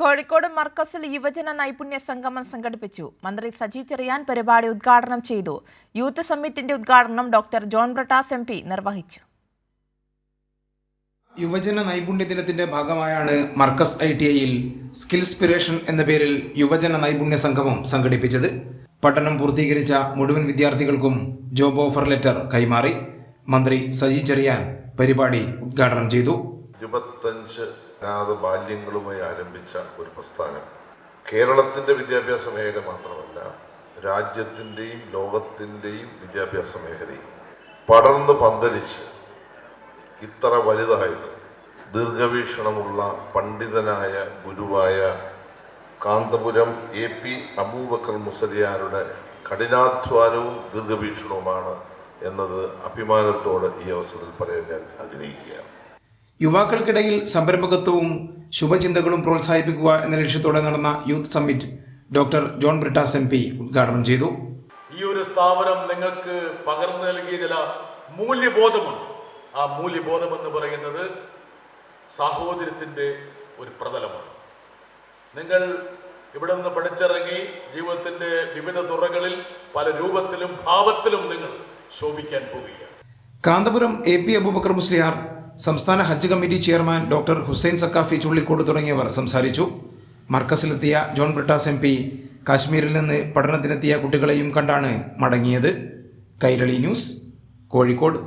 കോഴിക്കോട് മർക്കസിൽ യുവജന നൈപുണ്യ സംഗമം സംഘടിപ്പിച്ചു. മന്ത്രി സജി ചെറിയാൻ പരിപാടി ഉദ്ഘാടനം ചെയ്തു. യൂത്ത് സമ്മിറ്റിന്റെ ഉദ്ഘാടനം ഡോക്ടർ ജോൺ ബ്രട്ടാസ് എം നിർവഹിച്ചു. യുവജന നൈപുണ്യ ദിനത്തിന്റെ ഭാഗമായാണ് മർക്കസ് ഐ ടി ഐയിൽ സ്കിൽസ്പിറേഷൻ എന്ന പേരിൽ യുവജന നൈപുണ്യ സംഗമം സംഘടിപ്പിച്ചത്. പഠനം പൂർത്തീകരിച്ച മുഴുവൻ വിദ്യാർത്ഥികൾക്കും ജോബ് ഓഫർ ലെറ്റർ കൈമാറി മന്ത്രി സജി ചെറിയാൻ പരിപാടി ഉദ്ഘാടനം ചെയ്തു. അനാഥ ബാല്യങ്ങളുമായി ആരംഭിച്ച ഒരു പ്രസ്ഥാനം. കേരളത്തിന്റെ വിദ്യാഭ്യാസ മേഖല മാത്രമല്ല രാജ്യത്തിന്റെയും ലോകത്തിന്റെയും വിദ്യാഭ്യാസ മേഖലയും പടർന്ന് പന്തലിച്ച് ഇത്ര വലുതായത് ദീർഘവീക്ഷണമുള്ള പണ്ഡിതനായ ഗുരുവായ കാന്തപുരം എ പി അബൂബക്കർ മുസലിയാരുടെ കഠിനാധ്വാനവും ദീർഘവീക്ഷണവുമാണ് എന്നത് അഭിമാനത്തോടെ ഈ അവസരത്തിൽ പറയാൻ ഞാൻ ആഗ്രഹിക്കുകയാണ്. യുവാക്കൾക്കിടയിൽ സംരംഭകത്വവും ശുഭചിന്തകളും പ്രോത്സാഹിപ്പിക്കുക എന്ന ലക്ഷ്യത്തോടെ നടന്ന youth summit doctor John Brittas M P ഉദ്ഘാടനം ചെയ്തു. ഈ ഒരു സ്ഥാപനം നിങ്ങൾക്ക് പകർന്നു നൽകിയ ചില മൂല്യബോധമാണ് ആ മൂല്യബോധം എന്ന് പറയുന്നത് സാഹോദര്യത്തിന്റെ ഒരു പ്രതലമാണ്. നിങ്ങൾ ഇവിടെ നിന്ന് പഠിച്ചിറങ്ങി ജീവിതത്തിന്റെ വിവിധ തുറകളിൽ പല രൂപത്തിലും ഭാവത്തിലും നിങ്ങൾ ശോഭിക്കാൻ പോവുകയാണ്. കാന്തപുരം എ പി അബൂബക്കർ മുസ്ലിയാർ സംസ്ഥാന ഹജ്ജ് committee chairman doctor Hussain Saqafi Chullikode തുടങ്ങിയവർ സംസാരിച്ചു. മർക്കസിലെത്തിയ ജോൺ ബ്രിട്ടാസ് എം പി കാശ്മീരിൽ നിന്ന് പഠനത്തിനെത്തിയ കുട്ടികളെയും കണ്ടാണ് മടങ്ങിയത്. കൈരളി ന്യൂസ് കോഴിക്കോട്.